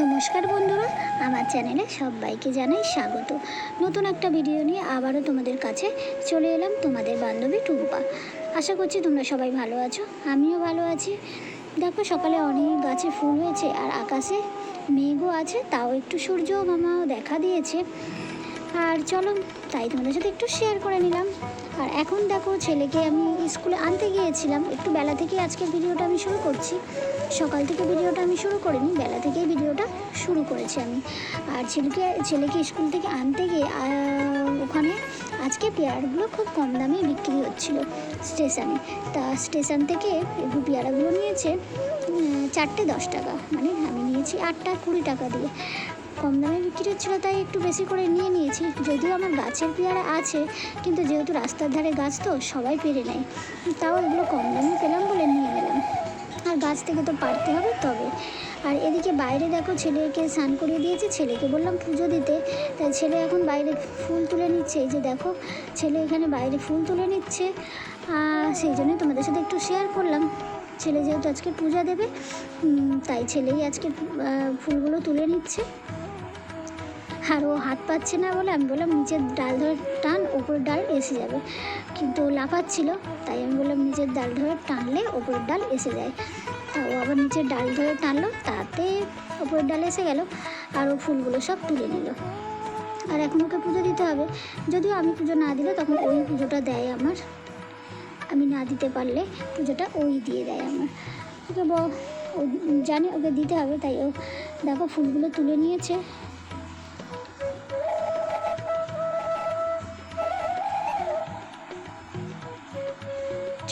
নমস্কার বন্ধুরা, আমার চ্যানেলে সবাইকে জানাই স্বাগত। নতুন একটা ভিডিও নিয়ে আবারও তোমাদের কাছে চলে এলাম তোমাদের বান্ধবী টুম্পা। আশা করছি তোমরা সবাই ভালো আছো, আমিও ভালো আছি। দেখো সকালে অনেক গাছে ফুল হয়েছে আর আকাশে মেঘও আছে, তাও একটু সূর্য মামাও দেখা দিয়েছে। আর চলো, তাই তোমাদের সাথে একটু শেয়ার করে নিলাম। আর এখন দেখো ছেলেকে আমি স্কুলে আনতে গিয়েছিলাম। একটু বেলা থেকে আজকে ভিডিওটা আমি শুরু করছি। সকাল থেকে ভিডিওটা আমি শুরু করিনি, বেলা থেকেই ভিডিওটা শুরু করেছি আমি। আর ছেলেকে ছেলেকে স্কুল থেকে আনতে গিয়ে ওখানে আজকে পেয়ারাগুলো খুব কম দামে বিক্রি হচ্ছিল স্টেশনে। তা স্টেশন থেকে একটু পেয়ারাগুলো নিয়েছে চারটে দশ টাকা। মানে আমি নিয়েছি আটটা কুড়ি টাকা দিয়ে। কম দামে বিক্রি হচ্ছিল তাই একটু বেশি করে নিয়ে নিয়েছি। যদিও আমার গাছের পেয়ারা আছে, কিন্তু যেহেতু রাস্তার ধারে গাছ তো সবাই পেরে নেয়। তাও এগুলো কম দামে পেলাম বলে নিয়ে গেলাম। আর গাছ থেকে তো পারতে হবে তবে। আর এদিকে বাইরে দেখো ছেলেকে স্নান করিয়ে দিয়েছে, ছেলেকে বললাম পুজো দিতে। তাই ছেলে এখন বাইরে ফুল তুলে নিচ্ছে। এই যে দেখো, ছেলে এখানে বাইরে ফুল তুলে নিচ্ছে। সেই জন্য তোমাদের সাথে একটু শেয়ার করলাম। ছেলে যেহেতু আজকে পূজা দেবে তাই ছেলেই আজকে ফুলগুলো তুলে নিচ্ছে। আর ও হাত পাচ্ছে না বলে আমি বললাম নিচের ডাল ধরে টান, ওপরের ডাল এসে যাবে। কিন্তু ও লাফাচ্ছিল, তাই আমি বললাম নিচের ডাল ধরে টানলে ওপরের ডাল এসে যায়। তা ও আবার নিচের ডাল ধরে টানলো, তাতে ওপরের ডাল এসে গেল আর ও ফুলগুলো সব তুলে নিল। আর এখন ওকে পুজো দিতে হবে। যদিও আমি পুজো না দিলে তখন ওই পুজোটা দেয় আমার। আমি না দিতে পারলে পুজোটা ওই দিয়ে দেয় আমার। ওকে ব- জানে ওকে দিতে হবে, তাই ও দেখো ফুলগুলো তুলে নিয়েছে।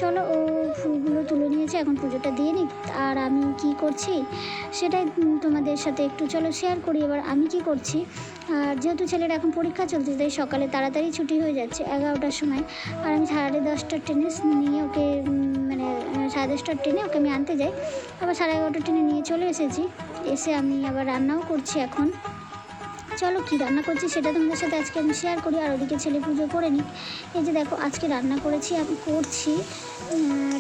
চলো, ও ফুলগুলো তুলে নিয়েছে, এখন পুজোটা দিয়ে নিক। আর আমি কি করছি, সেটাই তোমাদের সাথে একটু চলো শেয়ার করি। এবার আমি কি করছি, আর যেহেতু ছেলের এখন পরীক্ষা চলছে, তাই সকালে তাড়াতাড়ি ছুটি হয়ে যাচ্ছে এগারোটার সময়। আর আমি সাড়ে দশটার ট্রেনে নিয়ে ওকে মানে সাড়ে দশটার ট্রেনে ওকে আমি আনতে যাই। আবার সাড়ে এগারোটার ট্রেনে নিয়ে চলে এসেছি। এসে আমি আবার রান্নাও করছি এখন। চলো কী রান্না করছি সেটা তোমাদের সাথে আজকে আমি শেয়ার করি, আর ওদিকে ছেলে পুজো করে নিই এই যে দেখো, আজকে রান্না করেছি, আমি করছি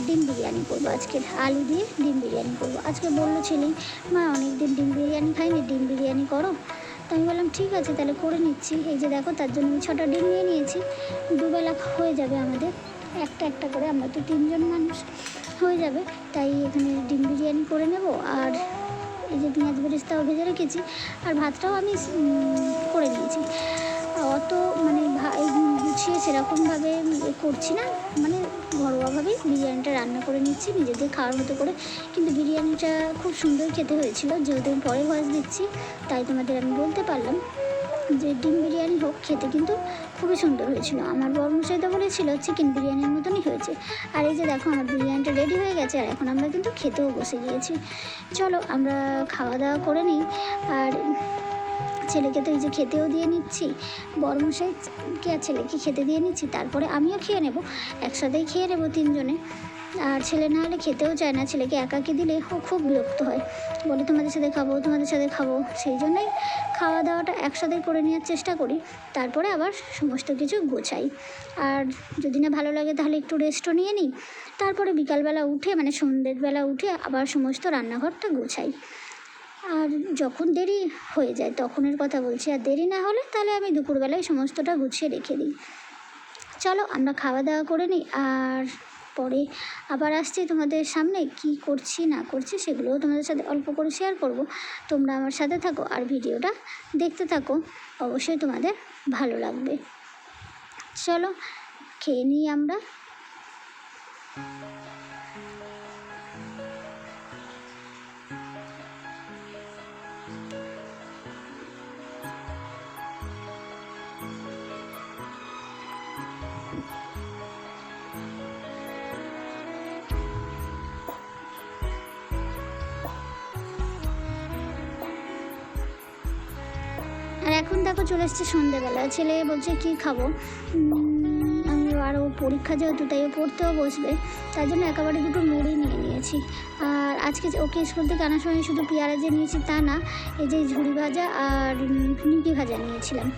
ডিম বিরিয়ানি করব আজকে। আলু দিয়ে ডিম বিরিয়ানি করব। আজকে বলল ছেলে, মা অনেক দিন ডিম বিরিয়ানি খাইনি, ডিম বিরিয়ানি করো? তো আমি বললাম, ঠিক আছে, তাহলে করে নিচ্ছি। এই যে দেখো, তার জন্য আমি ছটা ডিম নিয়ে নিয়েছি। দুবেলা হয়ে যাবে আমাদের, একটা একটা করে, আমরা তো তিনজন মানুষ, হয়ে যাবে। তাই এখানে ডিম বিরিয়ানি করে নেব, আর এই যে পেঁয়াজ বেরেস্তাও ভেজে রেখেছি আর ভাতটাও আমি করে দিয়েছি। অত মানে গুছিয়ে সেরকমভাবে করছি না। মানে ঘরোয়াভাবেই বিরিয়ানিটা রান্না করে নিচ্ছি, নিজেদের খাওয়ার মতো করে। কিন্তু বিরিয়ানিটা খুব সুন্দর খেতে হয়েছিল, যেহেতু আমি পরে ভয়েস দিচ্ছি, তাই তোমাদের আমি বলতে পারলাম। যে ডিম বিরিয়ানি হোক খেতে, কিন্তু খুবই সুন্দর হয়েছিল। আমার বর্মশাই তো বলেছিল, চিকেন বিরিয়ানির মতনই হয়েছে। আর এই যে দেখো, আমার বিরিয়ানিটা রেডি হয়ে গেছে, আর এখন আমরা কিন্তু খেতেও বসে গিয়েছি। চলো, আমরা খাওয়া দাওয়া করে নিই। আর ছেলেকে তো এই যে খেতেও দিয়ে নিচ্ছি। বড়মশাইকে আর ছেলেকে খেতে দিয়ে নিচ্ছি। তারপরে আমিও খেয়ে নেব। একসাথেই খেয়ে নেব তিনজনে। আর ছেলে না হলে খেতেও চায় না। ছেলেকে একাকে দিলে ও খুব বিরক্ত হয়। বলে, তোমাদের সাথে খাব, তোমাদের সাথে খাব। সেই জন্যই খাওয়া দাওয়াটা একসাথে করে নেওয়ার চেষ্টা করি। তারপরে আবার সমস্ত কিছু গোছাই। আর যদি না ভালো লাগে তাহলে একটু রেস্টও নিয়ে নিই। তারপরে বিকালবেলা উঠে মানে সন্ধ্যের বেলা উঠে আবার সমস্ত রান্নাঘরটা গোছাই। আর যখন দেরি হয়ে যায় তখনের কথা বলছি, আর দেরি না হলে তাহলে আমি দুপুরবেলায় সমস্তটা গুছিয়ে রেখে দিই। চলো, আমরা খাওয়া দাওয়া করে নিই। আর পরে আবার আসছি তোমাদের সামনে, কি করছি, না করছি সেগুলোও তোমাদের সাথে অল্প করে শেয়ার করব। তোমরা আমার সাথে থাকো আর ভিডিওটা দেখতে থাকো, অবশ্যই তোমাদের ভালো লাগবে। চলো, খেয়ে নিই আমরা। আর এখন দেখো চলে এসছে সন্ধ্যেবেলা ছেলে বলছে, কি খাব? আমি আর ও পরীক্ষা যেহেতু, তাই ও পড়তেও বসবে। তার জন্য একেবারে দুটো মুড়ি নিয়ে নিয়েছি। আর আজকে ওকে স্কুল থেকে আনার সময় শুধু পেয়ারা যে নিয়েছি তা না, এই যে ঝুড়ি ভাজা আর নিমকি ভাজা নিয়েছিলাম।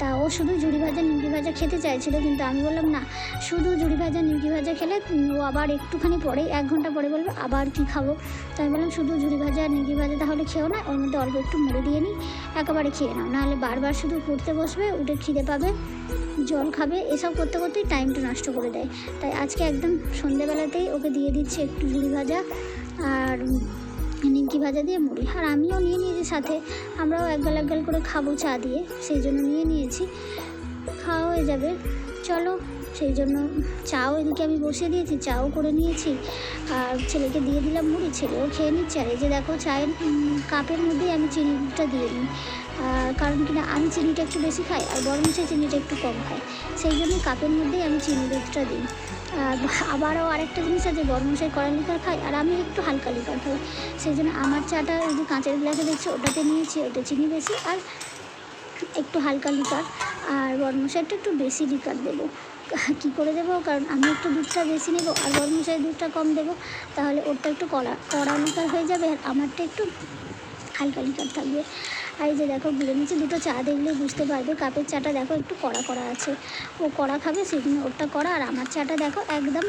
তা ও শুধু জুড়ি ভাজা, নিমকি ভাজা খেতে চাইছিল, কিন্তু আমি বললাম, না, শুধু জুড়ি ভাজা, নিমকি ভাজা খেলে ও আবার একটুখানি পরে, এক ঘণ্টা পরে বলবে, আবার কি খাব? তাই আমি বললাম, শুধু জুড়ি ভাজা, নিমকি ভাজা তাহলে খেও না, ওর মধ্যে অল্প একটু মুড়ি দিয়ে নিই, একেবারে খেয়ে নাও। নাহলে বারবার শুধু পড়তে বসবে, উঠে খিদে পাবে, জল খাবে, এসব করতে করতেই টাইমটা নষ্ট করে দেয়। তাই আজকে একদম সন্ধেবেলাতেই ওকে দিয়ে দিচ্ছি একটু ঝুড়ি ভাজা, আর উম, ভাজা দিয়ে মুড়ি। আর আমিও নিয়ে নিয়েছি সাথে। আমরাও এক গাল এক গাল করে খাব চা দিয়ে। সেই জন্য নিয়ে নিয়েছি। খাওয়া হয়ে যাবে। চলো সেই জন্য চাও এদিকে আমি বসিয়ে দিয়েছি চাও করে নিয়েছি। আর ছেলেকে দিয়ে দিলাম মুড়ি ছেলেও খেয়ে নিচ্ছে। আর এই যে দেখো চায়ের কাপের মধ্যেই আমি চিনিটা দিয়ে নিই কারণ কিনা আমি চিনিটা একটু বেশি খাই আর গরম মিশে চিনিটা একটু কম খাই। সেই জন্য কাপের মধ্যেই আমি চিনি দুধটা দিই। আবারও আরেকটা জিনিস আছে বড় মশাই কড়া লিকার খাই আর আমি একটু হালকা লিকার খাই সেই জন্য আমার চাটা ওই যে কাঁচের গ্লাসে দেখছি, ওটাতে নিয়েছি ওটা চিনি বেশি, আর একটু হালকা লিকার আর বরমশাইটা একটু বেশি লিকার দেবো। কী করে দেবো? কারণ আমি একটু দুধটা বেশি নেব, আর বরমশাই দুধটা কম দেবো, তাহলে ওরটা একটু কড়া কড়া লিকার হয়ে যাবে, আর আমারটা একটু হালকা লিকার থাকবে। আর এই যে দেখো গুলে নিচে দুটো চা দেখলে বুঝতে পারবে। কাপের চাটা দেখো, একটু কড়া কড়া আছে। ও কড়া খাবে সেই জন্য ওরটা কড়া। আর আমার চাটা দেখো, একদম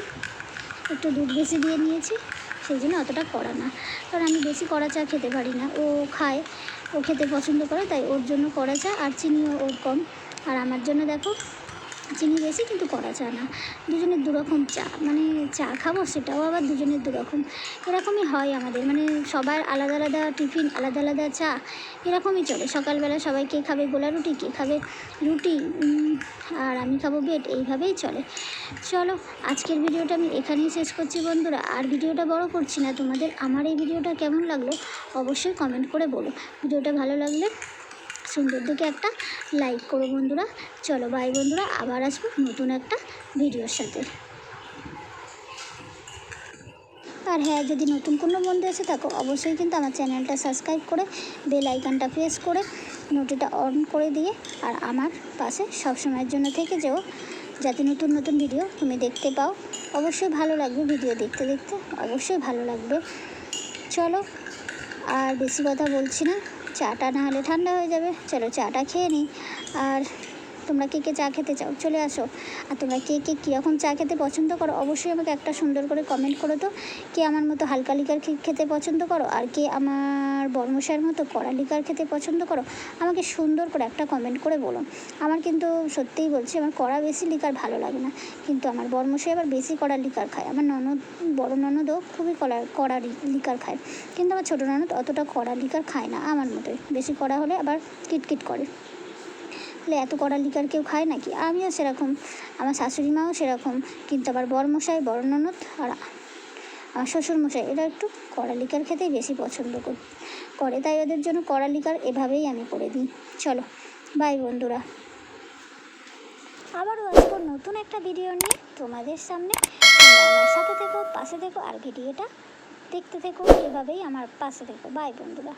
একটু দুধ বেশি দিয়ে নিয়েছি, সেই জন্য অতটা কড়া না। কারণ আমি বেশি কড়া চা খেতে পারি না। ও খায়, ও খেতে পছন্দ করে, তাই ওর জন্য কড়া চা। আর চিনিও ওর কম। আর আমার জন্য দেখো চিনি বেশি কিন্তু কড়া চা না। দুজনের দুরকম চা মানে চা খাব সেটাও আবার দুজনের দুরকম। এরকমই হয় আমাদের মানে সবার আলাদা আলাদা টিফিন, আলাদা আলাদা চা, এরকমই চলে। সকালবেলা সবাই কে খাবে গোলা রুটি, কে খাবে রুটি আর আমি খাব বেড এইভাবেই চলে। চলো, আজকের ভিডিওটা আমি এখানেই শেষ করছি বন্ধুরা। আর ভিডিওটা বড় করছি না, তোমাদের আমার এই ভিডিওটা কেমন লাগল অবশ্যই কমেন্ট করে বলো। ভিডিওটা ভালো লাগলে সুন্দর দেখে একটা লাইক করো বন্ধুরা। চলো বাই বন্ধুরা, আবার আসব নতুন একটা ভিডিওর সাথে। আর হ্যাঁ যদি নতুন কোনো বন্ধু এসে থাকো, অবশ্যই কিন্তু আমার চ্যানেলটা সাবস্ক্রাইব করে বেল আইকনটা প্রেস করে নোটিটা অন করে দিয়ে, আর আমার পাশে সব সময়ের জন্য থেকে যেও। যাতে নতুন নতুন ভিডিও তুমি দেখতে পাও। অবশ্যই ভালো লাগবে ভিডিও দেখতে দেখতে, অবশ্যই ভালো লাগবে। চলো, আর বেশি কথা বলছি না। চাটা না হলে ঠান্ডা হয়ে যাবে। চলো চাটা খেয়ে নিই। আর তোমরা কে কে চা খেতে চাও? চলে আসো। আর তোমরা কে কে কীরকম চা খেতে পছন্দ করো, অবশ্যই আমাকে একটা সুন্দর করে কমেন্ট করো তো কে আমার মতো হালকা লিকার খেতে পছন্দ করো আর কে আমার বর্মশার মতো কড়া লিকার খেতে পছন্দ করো, আমাকে সুন্দর করে একটা কমেন্ট করে বলো। আমার কিন্তু সত্যিই বলছি, আমার কড়া বেশি লিকার ভালো লাগে না। কিন্তু আমার বর্মশাই আবার বেশি কড়া লিকার খায়। আমার ননদ, বড় ননদও খুবই কড়া কড়া লিকার খায়। কিন্তু আমার ছোটো ননদ অতটা কড়া লিকার খায় না, আমার মতোই। বেশি কড়া হলে আবার কিটকিট করে। বলে এত কড়া লিকার কেউ খায় নাকি? আমিও সেরকম, আমার শাশুড়ি মাও সেরকম। কিন্তু আবার বরমশাই বড় আর আমার শ্বশুরমশাই, এরা একটু কড়া লিকার খেতেই বেশি পছন্দ কর- করে। তাই ওদের জন্য কড়া লিকার এভাবেই আমি করে দিই। চলো বাই বন্ধুরা। আবারও আসব নতুন একটা ভিডিও নিয়ে তোমাদের সামনে আমার সাথে থেকো, পাশে থেকো, আর ভিডিওটা দেখতে থেকো। এভাবেই আমার পাশে থেকো। বাই বন্ধুরা।